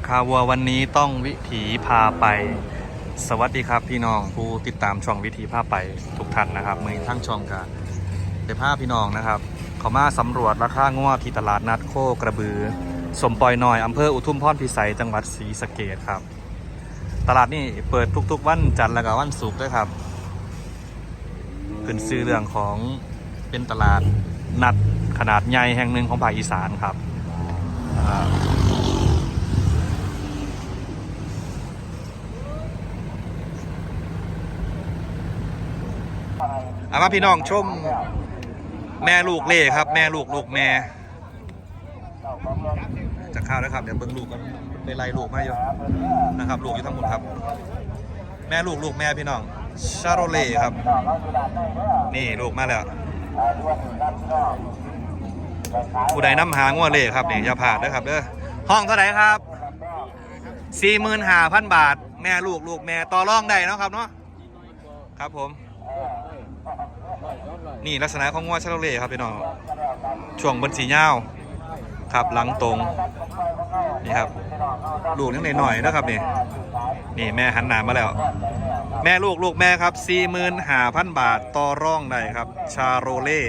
ราคาวัววันนี้ต้องวิถีพาไป สวัสดีครับพี่น้องผู้ติดตามช่องวิถีพาไปทุกท่านนะครับมือทั้งช่องกันเดี๋ยวพาพี่น้องนะครับ เขามาสำรวจราคางัวที่ตลาดนัดโคกระบือ สมปอยน้อยอำเภออุทุมพรพิสัยจังหวัดศรีสะเกดครับ ตลาดนี่เปิดทุกๆ วันจันทร์และก็วันศุกร์ด้วยครับขึ้นซื้อเรื่องของเป็นตลาดนัดขนาดใหญ่แห่งหนึ่งของภาคอีสานครับอ่า เอา มาพี่น้องชม แม่ลูกเล่ครับ แม่ลูกลูกแม่จะข้าวแล้วครับเดี๋ยวเบิ้งลูกกันไปไล่ลูกมาอยู่นะครับ ลูกอยู่ทั้งหมดครับ แม่ลูกลูกแม่พี่น้องชาโรเล่ครับ นี่ลูกมาแล้วผู้ใดนำหางวเล่ครับนี่อย่าผ่านนะครับเด้อห้องเท่าไหร่ครับสี่หมื่นห้าพันบาท แม่ลูกลูกแม่ต่อรองได้เนาะครับเนาะครับผม นี่ลักษณะของงัวชาโลเล่ครับพี่น้องช่วงบนสีเงาครับหลังตรงนี่ครับลูกนิดหน่อยนะครับนี่นี่แม่หันหนามาแล้ว แม่ลูกลูกแม่ครับสี่หมื่นห้าพันบาทต่อร่องได้ครับ ชาโรเล่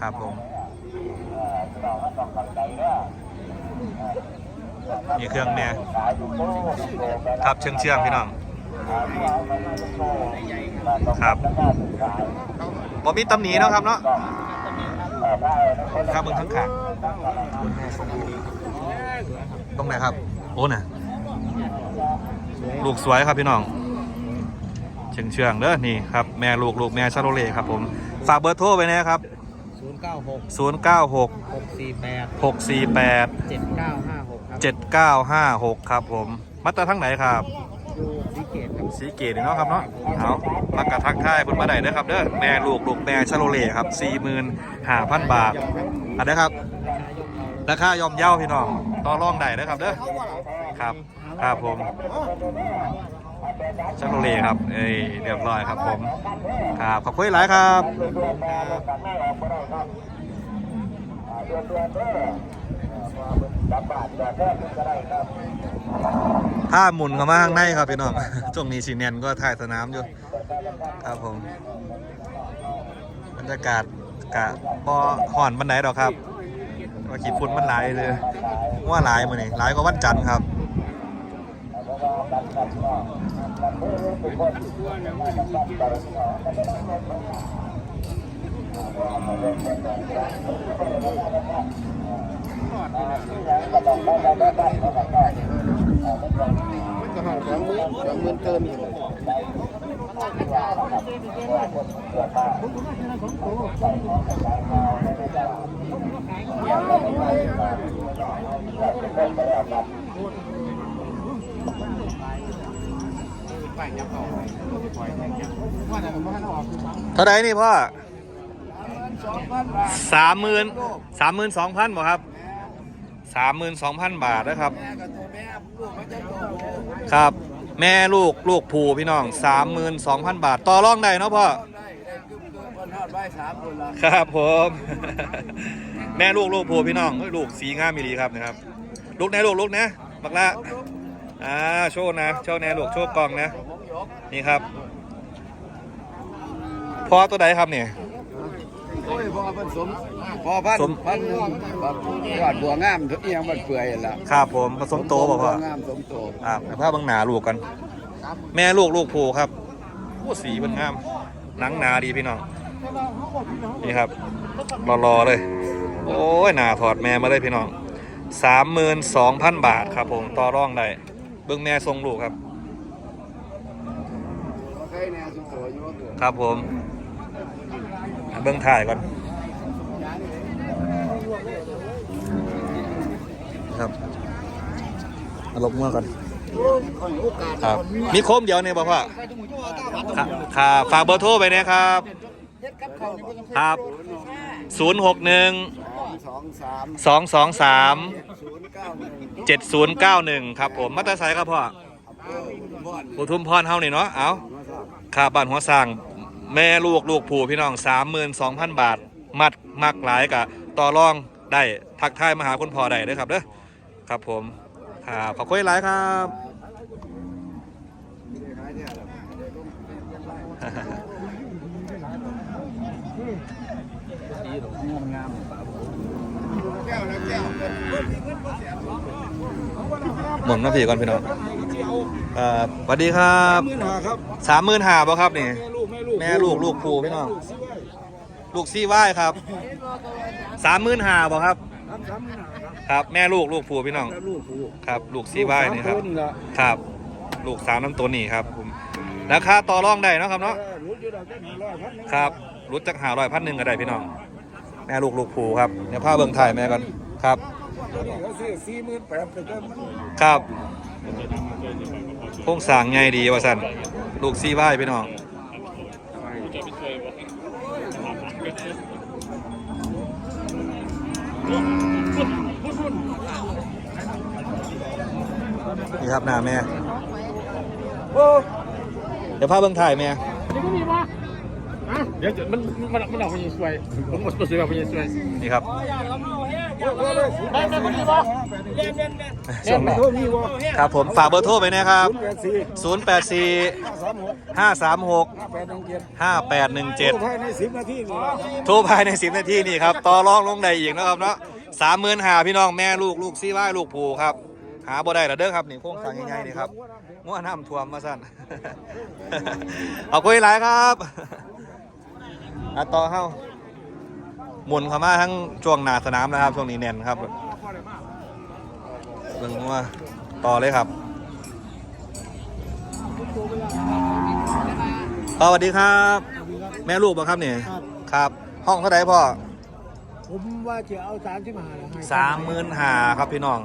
ครับผมนี่เครื่องแม่ครับเชื่องเชื่องพี่น้อง ครับบ่มีตำหนิเนาะครับเนาะครับมึงทั้งขางตรงไหนครับ โอ้น่ะ ลูกสวยครับพี่น้องเชื่องเชื่องๆเด้อนี่ครับ แม่ลูกลูกแม่ชาโรเล่ครับผม ฝากเบอร์โทรไปนะครับศูนย์เก้าหก096หกสี่แปด648เจ็ดเก้าห้าหกครับ7956 ครับผม มาจากทางไหนครับดู สีเกตครับสีเนาะครับเนาะเอามากระทักทายคุณมาได้เด้อครับเด้อแม่ลูกลูกแม่ชาโลเล่ครับ45,000บาทอันนี้ครับราคายอมเย่าพี่น้องต่อรองได้เด้อครับเด้อครับครับผมชาโลเล่ครับเอ้ยเรียบร้อยครับผมครับขอบคุณหลายครับถ้า หมุนเข้ามาข้างในครับพี่น้องช่วงนี้สีเนียนก็ถ่ายสนามอยู่ ครับผม บรรยากาศกะพอห่อนบันไดดอกครับว่าขีดฝุ่นมันหลายเลยว่าหลายมือนี่หลายกว่าวันจันทร์ครับมัน ก็ห่างสองหมื่นสองหมื่นเกินอีกเท่าไหร่นี่พ่อสามหมื่นสามหมื่นสองพันบ่ครับ สามหมื่นสองพันบาทนะครับ ครับ แม่ลูกลูกผูพี่น้องสามหมื่นสองพันบาท ต่อรองได้เนาะพ่อครับผม แม่ลูกลูกผูพี่น้องลูกสีงามมีดีครับนะครับ ลูกไหนลูกลูกนะบักละอ่าโชว์นะโชว์แน่ลูกโชว์กองนะ นี่ครับพ่อตัวใดครับเนี่ย พอพันสมพอพันสม พันหนึ่งแบบยอดบัวงามทุกอย่างมันเปื่อยแล้วครับผมผสมโตบอกว่าบัวงามสมโตอ่าเดี๋ยวภาพบางหนาลูกกัน แม่ลูกลูกผูครับโอ้สีมันงามหนังหนาดีพี่น้อง นี่ครับรอๆเลย โอ้ยหนาถอดแม่มาเลยพี่น้องสามหมื่นสองพันบาทครับผมต่อร่องได้เบิ้งแม่ทรงลูกครับ ใครแน่สมโตอยู่ว่าเกิดครับผม เบิ้งถ่ายก่อนครับเอาลบมือก่อนครับ มีโคมเดียวเนี่ยบอกว่าครับครับฝากเบอร์โทรไปนะครับ ครับ 0 6 1สองสาม2 2 3ศูนย์เก้าหนึ่ง7 0 9 1 ครับผมมาตาไซครับพ่อเออบ่อนอุทุมพรเฮานี่เนาะ เอามาสอบค่าบ้านหัวสร้าง แม่ลูกลูกผู้พี่น้อง 32,000 บาท มัดมักหลายกะต่อรองได้ทักทายมาหาคุณพ่อได้เด้อครับเด้อครับผมคครับขอบคุณหลายครับหมุนมาผีก่อนพี่น้องครับสวัสดีครับมื่นหาครับสามหมื่นหาบ่ครับนี่ แม่ลูกแม่ลูกแม่ลูกลูกผูพี่น้อง ลูกซี่ว่ายครับสามหมื่นหาบ่ครับครับสามหมื่นหาครับ ครับแม่ลูกลูกผูพี่น้องแม่ลูกผูกครับ ลูกซี่ว่ายนี่ครับสามนละครับ ลูกสามน้ำตัวนี่ครับผมราคาต่อรองได้เนาะครับเนาะเออรู้อยู่ดอกแค่หนึ่งร้อยพันหนึ่งครับรู้จักหาร้อยพันหนึ่งก็ได้พี่น้อง แม่ลูกลูกผูครับเดี๋ยวพาเบิ่งถ่ายแม่ก่อนครับ ตัวนี้เขาซื้อสี่หมื่นแปดแต่ก็มันครับ โครงสร้างใหญ่ดีว่าสันลูกซี่ว่ายพี่น้อง นี่ครับหน้าแม่โอ้เดี๋ยวพาเบิ่งถ่ายแม่นี่ก็มีปะอะเดี๋ยวจะมันมันมันเอาไปยังสวยผมหมดตัวสวยเอาไปยังสวยนี่ครับได้ได้ก็ดีปะ ช่วงนี้โทษมีวะครับผมฝากเบอร์โทรไปนะครับศูนย์แปดสี่084ห้าสามหก536ห้าแปดหนึ่งเจ็ด5817 ภายในสิบนาทีนี่โทรภายใน 10 นาทีนี่ครับ ต่อรองลงได้อีกนะครับเนาะสามหมื่นหาพี่น้องแม่ลูกลูกซี่ว่ายลูกผูครับ หาบ่ได้ละเด้อครับ นี่โค้งสั่งง่ายๆนี่ครับง่วน้ำท่วมมาสั่นเอาคุยหลายครับอะต่อเข้าหมุนเข้ามาทั้งช่วงหนาสนามนะครับช่วงนี้แน่นครับ เบิ่งว่าต่อเลยครับสวัสดีครับ แม่ลูกบ่ครับเนี่ยครับ ห้องเท่าไหร่พ่อ ผมว่าจะเอาสามที่มาให้สามหมื่นหาครับพี่น้อง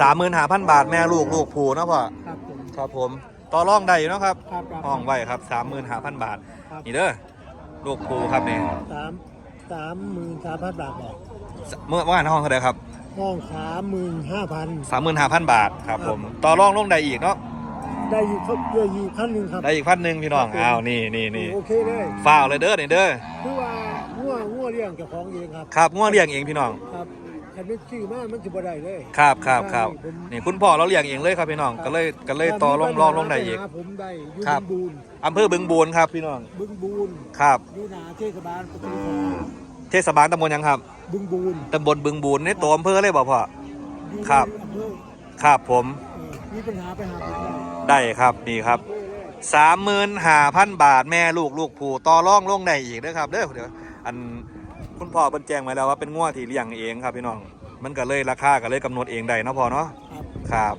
สามหมื่นหาพันบาทแม่ลูกลูกผูเนาะพ่อ ครับผมครับผมต่อรองได้อยู่เนาะครับครับครับห้องไว้ครับสามหมื่นหาพันบาทครับนี่เด้อลูกผูครับนี่สามสามหมื่นสามพันบาทบอกเมื่อเมื่อวานห้องเท่าไหร่ครับ ห้องสามหมื่นห้าพันสามหมื่นหาพันบาทครับผมต่อรองลงได้อีกเนาะได้อยู่เขาเยอะอยู่ขั้นหนึ่งครับ ได้อีกพันหนึ่งพี่น้องอ้าวนี่นี่นี่โอเคเลยฝ้าวเลยเด้อนี่เด้อคือว่าง่วง่วเลี้ยงเจ้าของเองครับครับง่วงเลี้ยงเองพี่น้องครับคันเป็นชื่อมามันจะบ่ได้เลยครับครับครับผมนี่คุณพ่อเราเลี้ยงเองเลยครับพี่น้องก็เลยก็เลยต่อรองรองลงได้อีกหาผมได้อยู่ครับบึงบูนอำเภอบึงบูนครับพี่น้องบึงบูนครับอยู่หนาเทศบาลปทุมธานี เทศบาลตำบลหยังครับ บึงบูนตำบลบึงบูนในตัวอำเภอเลยบอกพ่อ อยู่ครับในอำเภอครับผม เออมีปัญหาไปหาผมได้ได้ครับนี่ครับ สามหมื่นห้าพันบาทแม่ลูกลูกผูต่อร่องลงได้อีกเด้อครับเด้อเดี๋ยวอันคุณพ่อเพิ่นแจ้งมาแล้วว่าเป็นง้วที่เลี้ยงเองครับพี่น้อง มันก็เลยราคาก็เลยกำหนดเองได้เนาะพ่อเนาะครับครับ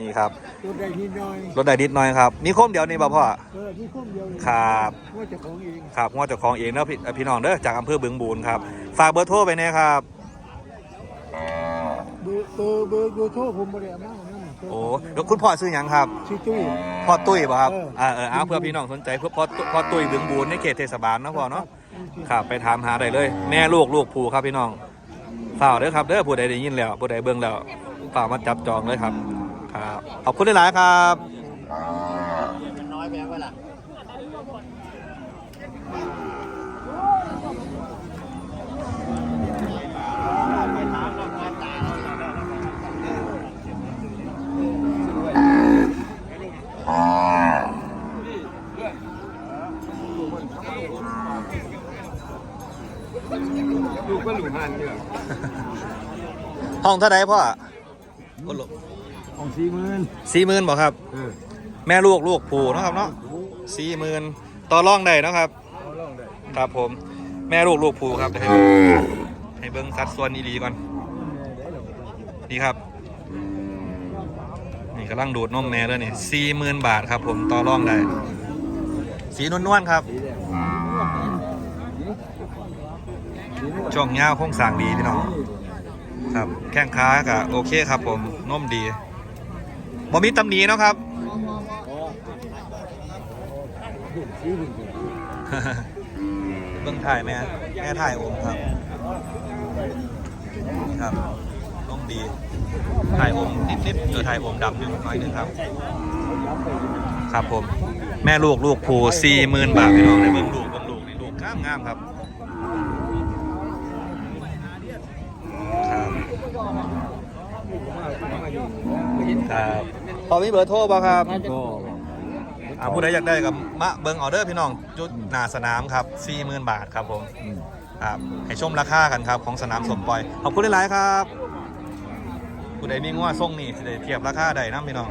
นี่ครับตัวใดนิดหน่อยลดได้นิดหน่อยครับมีโคมเดียวนี่บ่พ่อเออมีข้อมเดียวเองครับว่าเจะของเองครับง้วเจ้าของเองเนาะพี่พี่น้องเด้อจากอำเภอบึงบูนครับฝากเบอร์โทรไปเนี่ยครับเบอร์เบอร์เบอร์เบอร์โทรผมบ่ได้เอามาของนั่นน่ะโอ้แล้วคุณพ่อซื้อหยังครับชื่อตุ้ยพ่อตุ้ยป่ะครับเอออ่าเออเอาเพื่อพี่น้องสนใจเพื่อพ่อพ่อตุ้ยบึงบูนในเขตเทศบาลเนาะพ่อเนาะครับไปถามหาได้เลย แม่ลูกลูกผูครับพี่น้องฝ่ากเด้อครับเด้อผู้ใดได้ยินแล้วผู้ใดเบิ่งแล้วฝ่ากมาจับจองเลยครับ ครับขอบคุณหลายๆครับน้อยไปเวลาลูกก็หลูหันเนี่ยห้องเท่าไหร่พ่อโอ้โห ของสี่หมื่นสี่หมื่นบอกครับ เออแม่ลูกลูกผูเนาะครับเนาะสี่หมื่นต่อรองได้เนาะครับ เอาลองได้ครับผม แม่ลูกลูกผูครับเดี๋ยวให้เบิ่งให้เบิ้งสัดส่วนอีหลีก่อนนี่ครับ นี่กำลังดูดนมแม่แล้วนี่สี่หมื่นบาทครับ ผมต่อรองได้ สีนวลๆครับสีแดงสีนวลช่วงยาวโคงสร้างดีพี่น้องครับ แข้งขาก็โอเคครับผมนุ่มดี บ่มีตำหนิเนาะครับ เบิ่งถ่ายแม่แม่ถ่ายองค์ครับนี่ครับนุ่มดีถ่ายองค์นิดๆเออถ่ายองค์ดำนิดหน่อยหนึงครับ ครับผม แม่ลูกลูกผูสี่หมื่นบาทพี่น้องในเบิ่งลูกเบิ่งลูกนี่ลูกงามงามครับครับครับ อมีเบอร์โทรป่ะครับก็อ่าผู้ใดอยากได้กับมะเบิงออเดอร์พี่น้องจุดหนาสนามครับ40,000 บาทครับผมครับให้ชมราคากันครับของสนามสมปอย ขอบคุณหลายๆครับผู้ใดมีงัวส่งนี่สิได้เทียบราคาได้นะพี่น้อง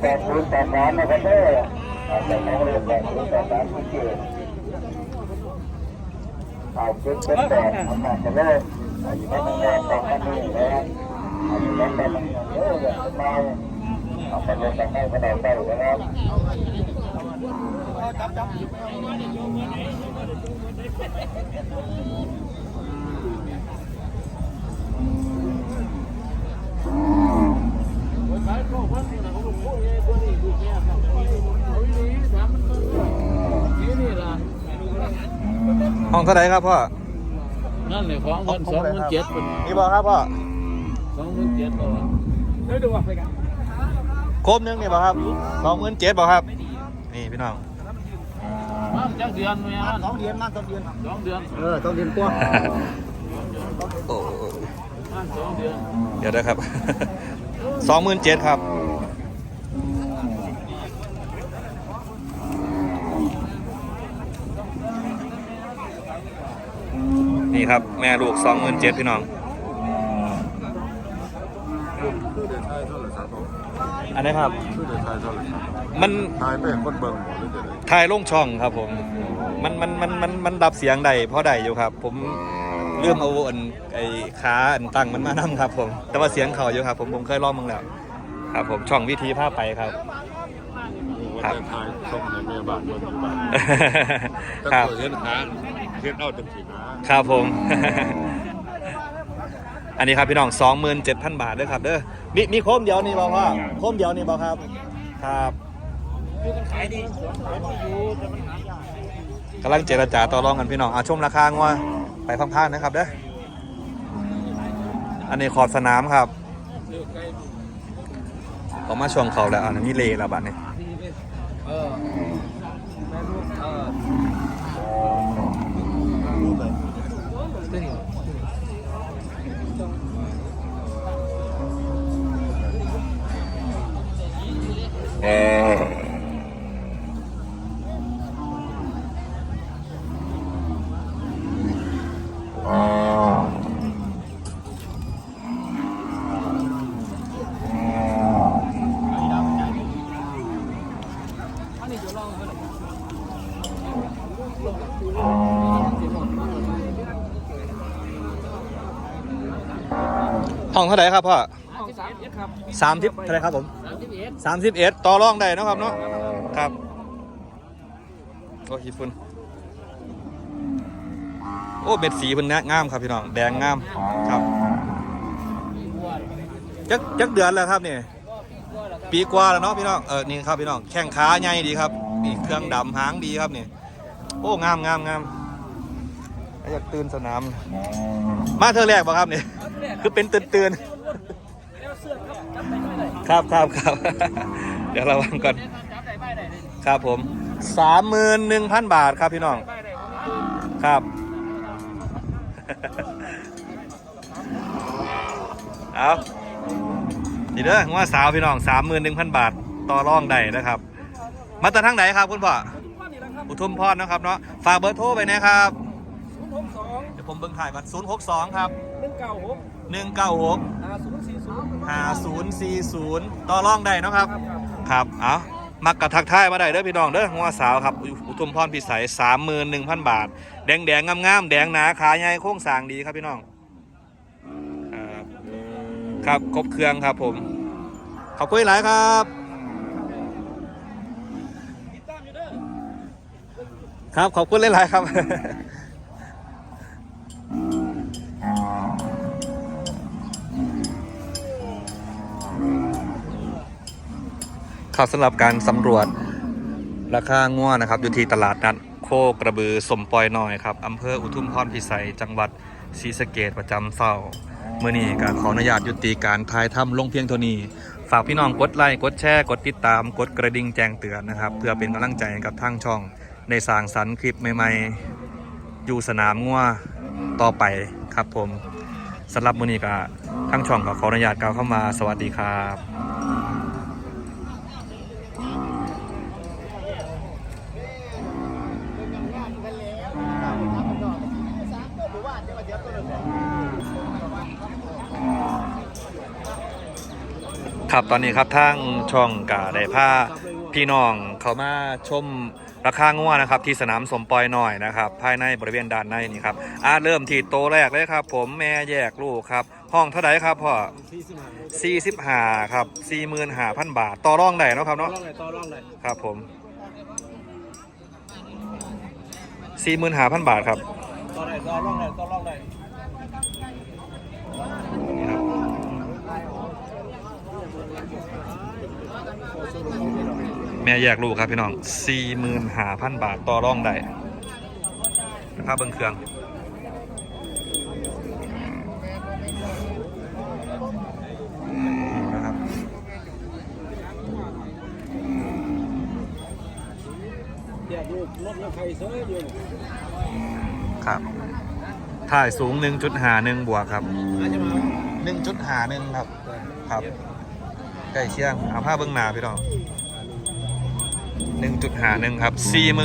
แปดศูนย์แปดสามนะครับเด้อแต่ของเรียนแปดศูนย์แปดสามที่เกิดเอาชุดเป็นแปดทำงานกันเลยอายุไม่ต้องแรงตองกันนี่นะครับอายุไม่ต้องแรงเยอะเลยมาเอาไปเลยแต่ให้ไม่ได้ไปนะครับ ห้องเท่าไหร่ครับพ่อ นั่นเลยของเงินสองหมื่นเจ็ดเป็นนี่บอกครับพ่อสองหมื่นเจ็ดตัวได้ดูว่าไปกันโคมหนึงนี่บอกครับสองหมื่นเจ็ดบอกครับ นี่พี่น้อง มาจักเดือนไหมมันสองเดือนมาสองเดือนสองเดือนเออสองเดือนกว่าโอ้มาสองเดือนเดี๋ยวนะครับสองหมื่นเจ็ดครับนี่ครับแม่ลูกสองหมื่นเจ็ดพี่น้อง คือเดินทางเท่าไหร่ครับผม อันนี้ครับคือเดินทางเท่าไหร่ครับมันทายไปเห็นคนเบิ่งหมดเลยเดี๋ยวนี้ถ่ายลงช่องครับผม มันมันมันมันมันดับเสียงได้เพราะได้อยู่ครับ ผมเริ่มเอาอันไอ้ขาอันตั้งมันมานั่ครับ ผม แต่ว่าเสียงเขาอยู่ครับ ผมผมเคยลองมึงแล้วครับ ผมช่องวิธีภาพไปครับวันเดินทางต้องให้แม่บ้านวนอยู่บ้านถ้าครับเกิดเห็นหาเห็นเอาจังสินะครับผม อันนี้ครับพี่น้องสองหมื่นเจ็ดพันบาทเด้อครับเด้อมีมีโคมเดียวนี่บอกว่าโคมเดียวนี่บอกครับ ครับกำลังเจรจาต่อรองกันพี่น้องอาชมราคางัวไปพังๆนะครับเด้ออันนี้ขอบสนามครับออกมาช่วงเขาแล้วอันนี้เลแล้วบัดนี้เออ ห้องเท่าไหร่ครับพ่อสามเอ็ดครับสามทิปเท่าไหร่ครับผม สามสิบเอ็ดสามสิบเอ็ดต่อรองได้เนาะครับเนาะครับโอ้ขี้ฝุ่นโอ้เบ็ดสีเพิ่นนะงามครับพี่น้องแดงงามครับจักจักเดือนแล้วครับนี่ปีกว่าแล้วเนาะพี่น้องเออนี่ครับพี่น้องแข้งขาใหญ่ดีครับนี่เครื่องดำหางดีครับนี่โอ้งามงามงามอยากตื่นสนาม มาเธอแรกป่ะครับนี่คือเป็นตื่นตื่นๆ ครับครับครับ เดี๋ยวระวังก่อนจับได้ใบได้เลยครับผมสามหมื่นหนึ่งพันบาทครับพี่น้องใบได้ครับ เอาดีเด้อว่าสาวพี่น้องสามหมื่นหนึ่งพันบาทต่อรองได้นะครับ มาจากทางไหนครับคุณพ่ออุทุมพรนะครับเนาะ ฝากเบอร์โทรไปนะครับหกสองเดี๋ยวผมเบิ่งถ่ายก่อน062 ครับหนึ่ งเก้าหาศูนย์สี่ศูนย์ต่อรองได้เนาะครับ ครับ เอามักกระทักทายมาได้เด้อพี่น้องเด้องัวสาวครับ อุทุมพรพิสัยสามหมื่นหนึ่งพันบาท แดงแดงงามๆ แดงหนาขาใหญ่โค้งสางดีครับพี่น้อง ครับครับครบเครื่องครับผม ขอบคุณหลายครับครับ ขอบคุณหลายๆครับ ครับสำหรับการสำรวจราคาง่วนะครับ อยู่ที่ตลาดนัดโคกระบือสมปอยน้อยครับอำเภออุทุมพรพิสัยจังหวัดศรีสะเกดประจำเศร้าเมื่อนี้ก็ขออนุญาตยุติการถ่ายทำลงเพียงเท่านี้ ฝากพี่น้องกดไลค์กดแชร์กดติดตามกดกระดิ่งแจ้งเตือนนะครับ เพื่อเป็นกำลังใจกับทางช่องในสร้างสรรค์คลิปใหม่ๆ อยู่สนามงัวต่อไปครับผมสำหรับมือนี้ก็ทางช่องก็ขออนุญาตกล่าวเข้ามาสวัสดีครับ ครับตอนนี้ครับทางช่องกาได้ผ้าพี่น้องเขามาชมราคางัวนะครับ ที่สนามสมปอยหน่อยนะครับ ภายในบริเวณด้านในนี่ครับอาเริ่มที่โตแรกเลยครับ ผมแม่แยกลูกครับ ห้องเท่าไหร่ครับพ่อสี่สิบห้า45ครับ45,000บาท ต่อรองได้เนาะครับต่อเนาะรองเลยต่อรองเลยครับผม45,000บาทครับ ต่อได้ต่อรองเลยต่อรองเลยนี่ครับแม่แยกลูกครับพี่น้อง45,000บาทต่อรองได้นะครับเบิ้งเครื่องนะครับแยกลูกลบแล้วใครเซ้ยด้วย ครับถ่ายสูง 1.51 บวกครับอาจจะมา1.51 ครับ ครับใกล้เคียงเอาผ้าเบื้องหน้าพี่น้อง 1.51 ครับ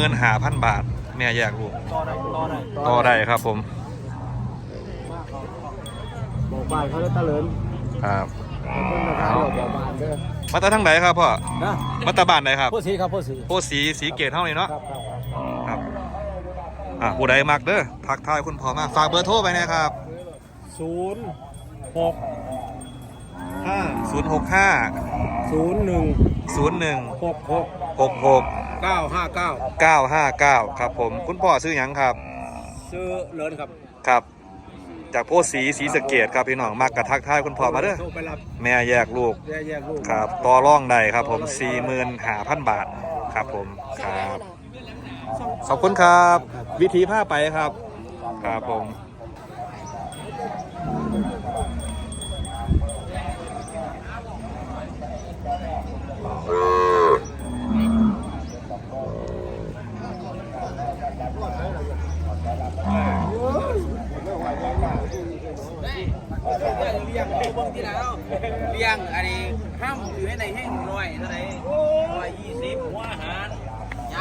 45,000 บาท แม่แยกลูกต่อได้ต่อได้ต่อได้ครับผม บอกบ้านเขาแล้วตะเลินครับคนนะครับบอกบ้านเด้อมาตาทั้งไหนครับพ่อนะมาตาบ้านไหนครับพ่อสีครับพ่อสีโพสีสีเกตเท่านี้เนาะ ครับครับ ครับ อะผู้ใดมักเด้อทักทายคุณพ่อมาฝากเบอร์โทรไปนะครับศูนย์หกห้า065 ศูนย์หนึ่ง01 หกหก66 เก้าห้าเก้า959 ครับผมคุณพ่อซื้อหยังครับ ซื้อเลินครับครับ จากโพสีสีสะเกตครับพี่น้องมักกระทักทายคุณพ่อมาเด้อโทรไปรับแม่แยกลูก แยกแยกลูก ครับต่อร่องใดครับผม 45,000 บาท ครับผม ครับ ขอบคุณครับ วิธีผ้าไปครับ ครับผมเลี้ยงเบิ่งที่แล้วเลี้ยงอันนี้ห้ามถือให้ในแห้งหน่อยเท่าไหร่ร้อยยี่สิบหัวอาหาร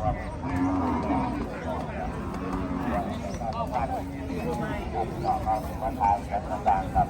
จ้างแก้วไปเนี่ยเศร้า